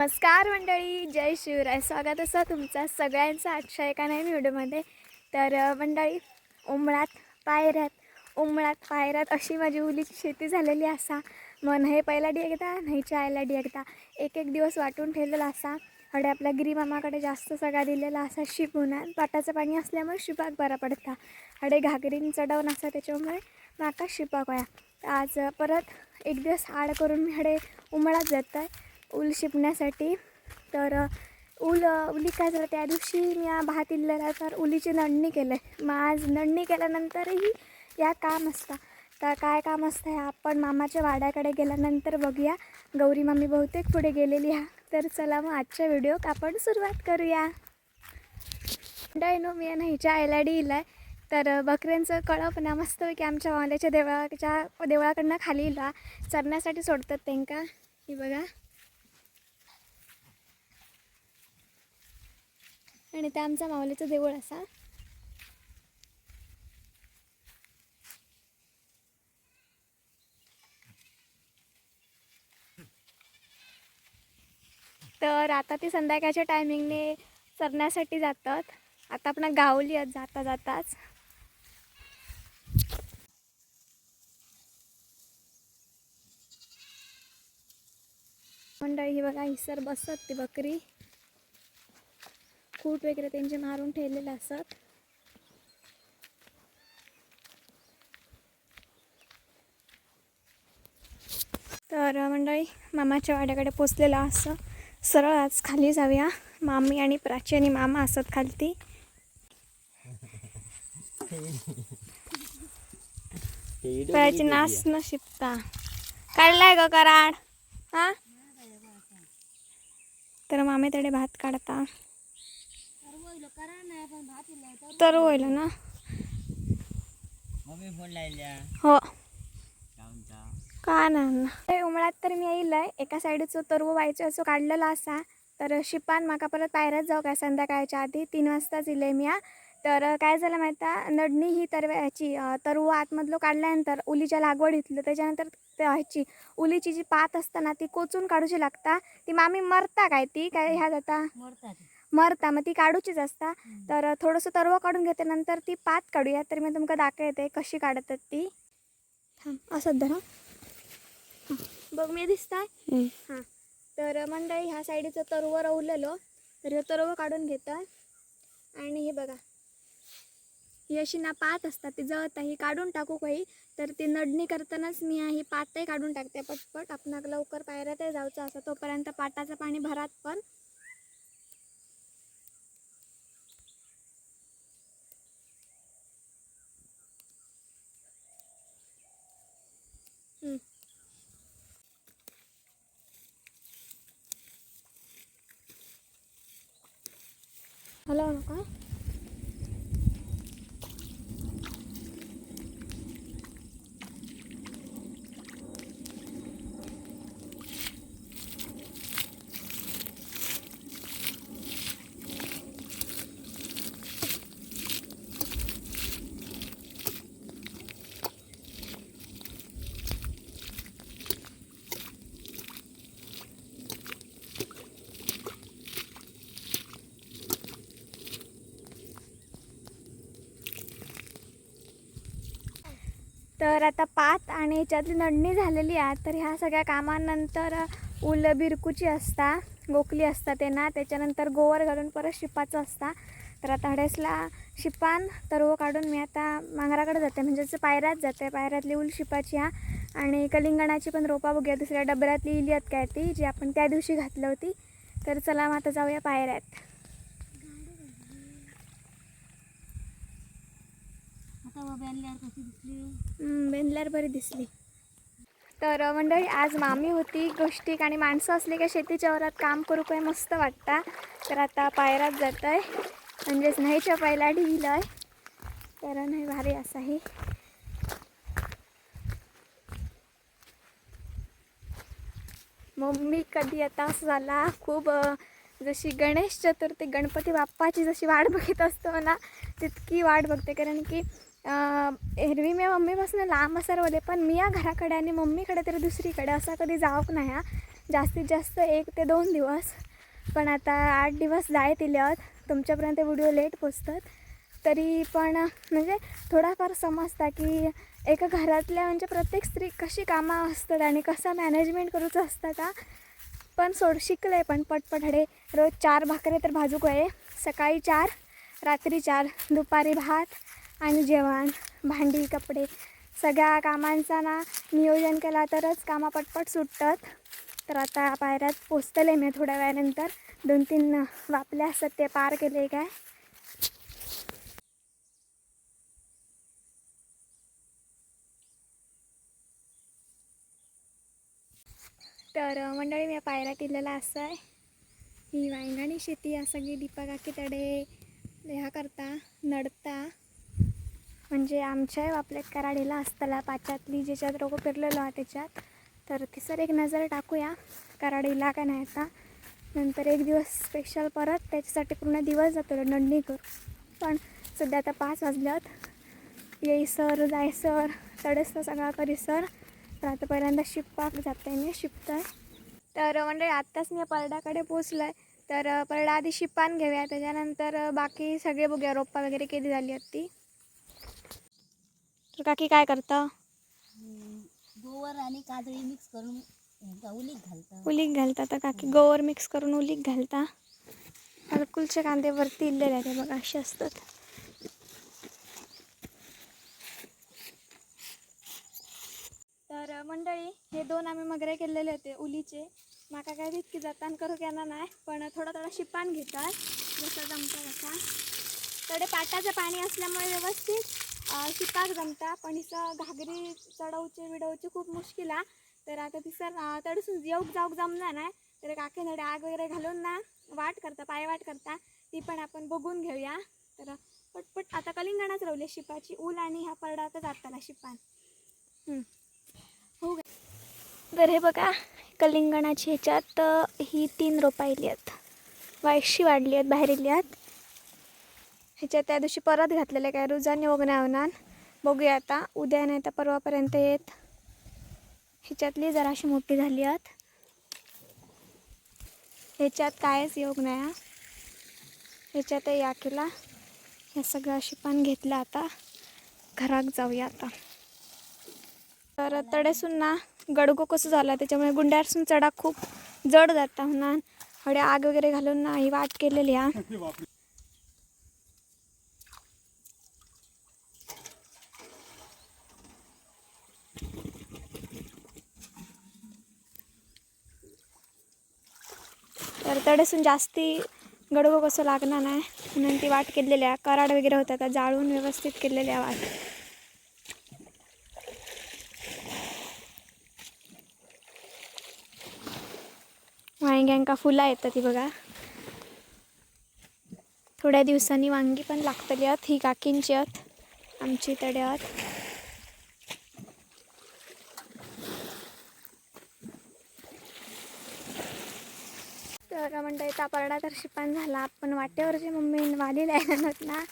नमस्कार मंडळी जय शिवराय. स्वागत असं तुमचा सगळ्यांचा आजच्या एका नवीन व्हिडिओमध्ये. तर मंडळी उमळात पायऱ्यात उमळात पायऱ्यात अशी माझी उलीची शेती झालेली असा. मग हे पहिला डी एकदा नाही आयला डी एकदा एक एक दिवस वाटून ठेवलेला असा. हडे आपल्या गिरीमामाकडे जास्त सगळा दिलेला असा शिप उन्हात पाटाचं पाणी असल्यामुळे शिपाक बरा पडता. हडे घागरीन चढवून असा त्याच्यामुळे माका शिपाक होया. आज परत एक दिवस आड करून मी हडे उमळात जात आहे ऊल शिपण्यासाठी. तर ऊल उली काय झालं त्या दिवशी मी या भात इल्लेला तर उलीची नडणी केलं. आहे मग आज नडणी केल्यानंतरही या काम असतं. तर काय काम असतं ह्या आपण मामाच्या वाड्याकडे गेल्यानंतर बघूया. गौरी मामी बहुतेक पुढे गेलेली हा तर चला मग आजच्या व्हिडिओ आपण सुरुवात करूया. डायनो मी न्हायच्या आयला डी आहे. तर बकऱ्यांचं कळप ना मस्त की आमच्या वाल्याच्या देवळाच्या देवळाकडनं खाली इला चरण्यासाठी सोडतात त्यांका. ही बघा. आणि ते आमचा माऊलीचं देऊळ असा. तर आता ते संध्याकाळच्या टायमिंगने चरण्यासाठी जातात. आता आपण गावली आहेत जाता जाताच. मंडळी ही बघा हिसर बसत ती बकरी. कूट वगैरे त्यांचे मारून ठेवलेले असत तर मंडळी मामाच्या वाड्याकडे पोचलेलं असं. सरळ आज खाली जाऊया. मामी आणि प्राची आणि मामा असत खालती. प्राची नाच न शिपता काढलाय ग कराड. हा? तर मामे तडे भात काढता. तर होईल ना. हो. का ना ते उमळ्यात तर मी येईलय एका साईडचं तरव व्हायचं असं काढलेला असा. तर शिपान माका परत पायऱ्यात जाऊ काय संध्याकाळच्या आधी. तीन वाजताच इले मी. तर काय झालं माहिती नडणी ही तरव्याची तरव आतमधलं काढल्यानंतर उलीच्या लागवडीतलं त्याच्यानंतर त्या ह्याची उलीची जी पात असता ना ती कोचून काढूची लागता. ती मामी मरता काय ती? काय ह्या जाता मरता मग ती काढूचीच असता. तर थोडंसं तरव काढून घेते नंतर ती पात काढूया. तर मी तुमका दाखवते कशी काढतात ती. थांब असं धरा. हं. बघ मी दिसताय. हां तर मंडळी ह्या साईडचं तरव रवलेलो तर हे तरव काढून घेतं आणि हे बघा. ही अशी ना पात असतात ती जळत ही काढून टाकू काही. तर ती नडणी करतानाच मी ही पातही काढून टाकते पटपट. आपणाक लवकर पायऱ्यात जायचं असं. तोपर्यंत पाटाचं पाणी भरात पण. हॅलो नका तर आता पात आणि ह्याच्यातली नडणी झालेली आहे. तर ह्या सगळ्या कामानंतर उल बिरकुची असता गोकली असता ते ना त्याच्यानंतर गोवर घालून परत शिपाचं असता. तर आता हडेसला शिपान तरव काढून मी आता मांगराकडे जाते. म्हणजे जसं पायऱ्यात जाते. पायऱ्यातली उल शिपाची हा. आणि कलिंगणाची पण रोपा बघूया. दुसऱ्या डबऱ्यातली इली आहेत काय ती जी आपण त्या दिवशी घातली होती. तर चला मग आता जाऊया पायऱ्यात आता बाबा आणल्यावर कशी दिसली हम्म, बेंदल्यावर बरी दिसली. तर मंडळी आज मामी होती गोष्टीक आणि माणसं असली का शेतीच्या वरात काम करू काय मस्त वाटता. तर आता पायरात जात आहे म्हणजेच नाहीच्या पहिला ढिलं आहे तर नाही भारी असं आहे मम्मी कधी आता असं झाला? खूप जशी गणेश चतुर्थी गणपती बाप्पाची जशी वाट बघत असतो ना तितकी वाट बघते. कारण की एरवी मी मम्मीपासून लांब असर होते पण मी या घराकडे आणि मम्मीकडे तरी दुसरीकडे असा कधी जावक नाही हा. जास्तीत जास्त एक ते दोन दिवस. पण आता आठ दिवस जाय दिल्यात तुमच्यापर्यंत व्हिडिओ लेट पोचतात. तरी पण म्हणजे थोडाफार समजता की एका घरातल्या म्हणजे प्रत्येक स्त्री कशी कामं असतात आणि कसं मॅनेजमेंट करूचं असतं का पण सोड शिकले पण पटपट हडे रोज चार भाकरे तर भाजूक आहे सकाळी चार रात्री चार दुपारी भात. आणि जेवण भांडी कपडे सगळ्या कामांचा ना नियोजन केला तरच कामं पटपट सुटतात. तर आता पायऱ्यात पोचतले मी थोड्या वेळानंतर. दोन तीन वापले असतात ते पार केले काय? तर मंडळी मी पायऱ्या दिलेला असं आहे ही वांगणी शेती या सगळी दीपा काकी तडे. ह्या करता नडता. म्हणजे आमच्या आपल्या कराडीला असताना पाच्यातली ज्याच्यात रोग फिरलेलो हा त्याच्यात. तर तिसर एक नजर टाकूया कराडीला का नाही आता. नंतर एक दिवस स्पेशल परत त्याच्यासाठी पूर्ण दिवस जातो नंदणी करू पण सध्या आता पाच वाजल्यात. येईसर जायसर सर तर सगळा करीसर तर आता पहिल्यांदा शिप्पाक जाते मी शिपतंय तर. म्हणजे आत्ताच मी परडाकडे पोचलो आहे तर परडा आधी शिपान घेऊया त्याच्यानंतर बाकी सगळे बघूया रोपा वगैरे किती झाली आहेत ती. तर काकी काय करता? गोवर आणि काजळी मिक्स करून उलीक घालतात उलीक घालता तर काकी गोवर मिक्स करून उलीक घालता. अरकुलचे कांदे वरती इल्लेले आहेत बघा असे असतात. तर मंडळी हे दोन आम्ही मगरे केलेले होते उलीचे. माका काय तितकी जतान करू केला नाही पण थोडा थोडा शिपान घेतात जसं जमतं तसा. तडे पाटाचं पाणी असल्यामुळे व्यवस्थित. शिपाक जमता पण हिचं घागरी चढवचे विडवचे खूप मुश्किल आहे. तर आता तिसर तडसून येऊक जाऊक जमणार नाही. तर काकेनडे आग वगैरे घालून ना वाट करता पाय वाट करता ती पण आपण बघून घेऊया. तर पटपट आता कलिंगणाच रावले शिपाची ऊल आणि ह्या परडातच आताला शिपान. हो तर हे बघा कलिंगणाची ह्याच्यात ही तीन रोपं येली आहेत. वायशी वाढली आहेत बाहेर आहेत. ह्याच्यात त्या दिवशी परत घातलेले काय रुजाने वगैरे बघूया आता. उद्या नाही तर परवापर्यंत येत. ह्याच्यातली जराशी मोठी झाली आहेत ह्याच्यात कायच योग नाही हा. ह्याच्यात या केला हे सगळं अशी पण घेतलं आता. घरात जाऊया आता. तर तडेसून ना गडगो कसं झाला त्याच्यामुळे गुंड्यारसून चढा खूप जड जाता म्हणून. हड्या आग वगैरे घालून ना ही वाट केलेली हा. तर जास्ती गडगो कसं लागणार नाही. म्हणून ती वाट केलेल्या कराड वगैरे होत्या त्या जाळून व्यवस्थित केलेल्या वाट. वांग्यांका फुलं येतात ती बघा. थोड्या दिवसांनी वांगी पण लागतली आहेत ही काकींची आहेत आमची तडे आहेत. तर परडा तर शिपान झाला. पण वाटेवर जे मम्मी वाली आहेत ना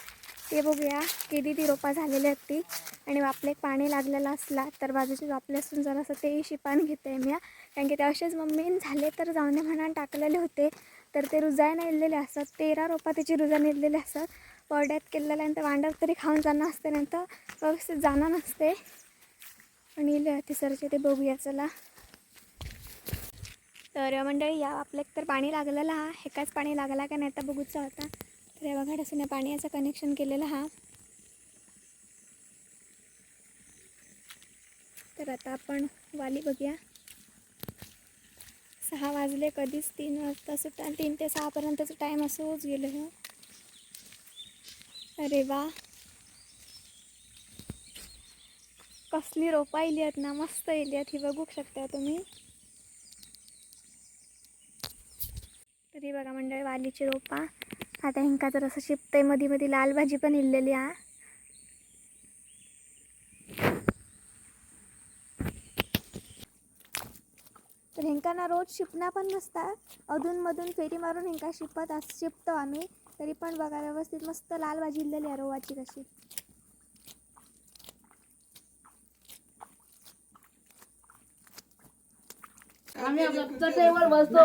ते बघूया. किती ती रोपा झालेली आहेत ती. आणि वापले पाणी लागलेलं असला तर बाजूचे वापले असून जरासं तेही शिपान घेते मी कारण की ते असेच मम्मीन झाले तर जाऊन म्हणा टाकलेले होते. तर ते रुजायला नेलेले असतात. तेरा रोपा त्याची रुजा नेलेले असतात. पडड्यात केलेल्या नंतर वांडर तरी खाऊन जाणं असते. नंतर व्यवस्थित जाणं नसते. आणि तिसरचे ते बघूया चला. तर मंडळी या आपल्या तर पाणी लागलेलं हा. हेकाच पाणी लागला का नाही आता बघूचा होता तर या बघा असं पाणी याचं कनेक्शन केलेलं हा. तर आता आपण वाली बघूया. सहा वाजले कधीच तीन वाजता सुटा तीन ते सहापर्यंतचा टाईम असंच गेलो हो. अरे वा. कसली रोपा इली आहेत ना मस्त येली आहेत. ही बघू शकता तुम्ही. तरी बघा मंडळी वालीची रोपा. आता ह्यांका जर असं शिपतंयमध्ये मध्ये लाल भाजी पण इल्लेली हा. तर ह्यांका ना रोज शिपणा पण नसतात अधूनमधून फेरी मारून ह्यांका शिपत अस शिपतो आम्ही. तरी पण बघा व्यवस्थित मस्त लाल भाजी इल्लेली आहे रोवाची कशी आम्ही बसतो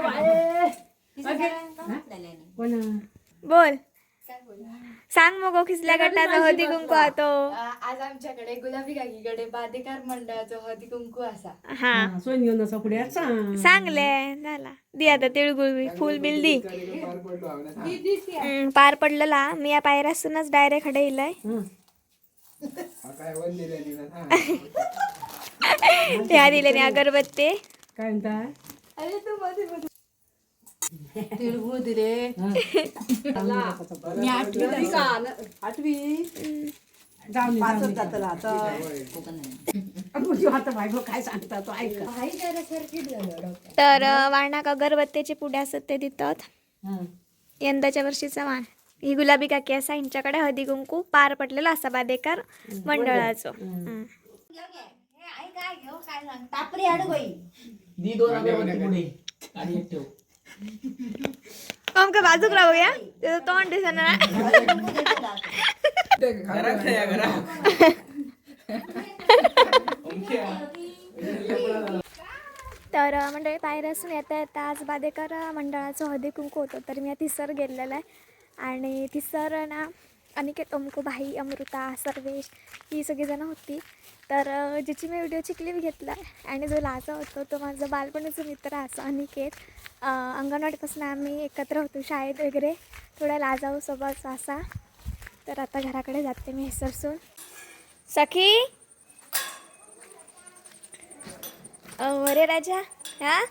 बोल सांग मग खिसल्या गटाचा हळदी कुंकू तो आज आमच्याकडे गुलाबी काकीकडे बादेकार मंडळाचा हळदी कुंकू असा. हा. सोन घेऊन असं पुढे सांग सांगले झाला. दी आता तिळगुळ फुल बिल दी. हम्म, पार पडलेला मी या पायऱ्यासूनच डायरेक्टकडे येलय हं. त्या दिले अगरबत्ती. काय म्हणता तिळगुळ दिले मी आठवी आठवी जाऊन आता बायको काय सांगता तो ऐका तर वाणाक अगरबत्तीचे पुढे असत ते देतात. हं. यंदाच्या वर्षीचा वाण. ही गुलाबी काकी असा यांच्याकडे हळदी कुंकू पार पडलेला असा बादेकार मंडळाचो. हं. तापरी आडू बाई. दी दोन आणि एक ठेव. अमका बाजूक राहूया त्याचं तोंड दिसणार घरा खेळा घरा तर मंडळी पायऱ्यासून येता येता आज बादेकर मंडळाचं हळदी कुंकू होतं तर मी तिसर गेलेलं आहे. आणि तिसर ना अनिकेत ओमको भाई अमृता सर्वेश ही सगळीजणं होती. तर ज्याची मी व्हिडिओची क्लिप घेतला आणि जो लाजा होतो तो माझा बालपणीचा मित्र असा अनिकेत. अंगणवाडीपासून आम्ही एकत्र होतो शाळेत वगैरे. थोडा लाजाऊ हो सोबत असा तर आता घराकडे जाते मी हेसरसून सखी? अरे राजा? हा?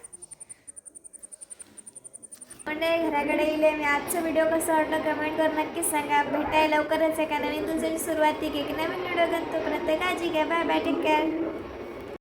म्हणजे घराकडे येईल मी आजचा व्हिडिओ कसा वाटला कमेंट करून नक्कीच सांगा. भेटायला लवकरच एका नवीन दिवसाची सुरुवाती की नवीन व्हिडिओ तोपर्यंत काळजी घ्या. Bye bye take care